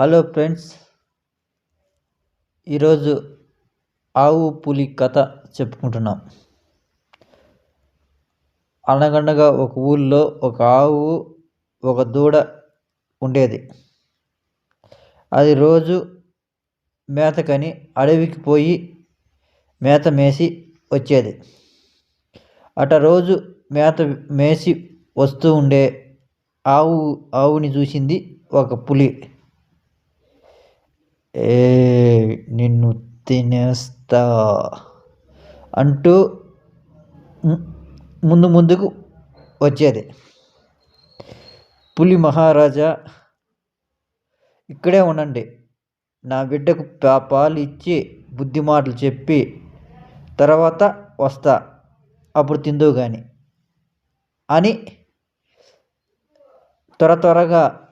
Hello friends ఈరోజు ఆవు పులి కథ చెప్పుకుంటున్నాం. అనగనగా ఒక ఊళ్ళో ఒక ఆవు ఒక దూడ ఉండేది. అది రోజు మేతకని అడవికి పోయి మేత మేసి వచ్చేది. అట రోజు మేత మేసి వస్తూ ఉండే ఆవు ఆవుని చూసింది ఒక పులి. ఏ నిన్ను తినేస్తా అంటూ ముందు ముందుకు వచ్చేది. పులి మహారాజా ఇక్కడే ఉండండి. నా బిడ్డకు పా- పాలు ఇచ్చి బుద్ధి మాటలు చెప్పి తర్వాత వస్తా. అప్పుడు తిందువు కానీ అని త్వర త్వరగా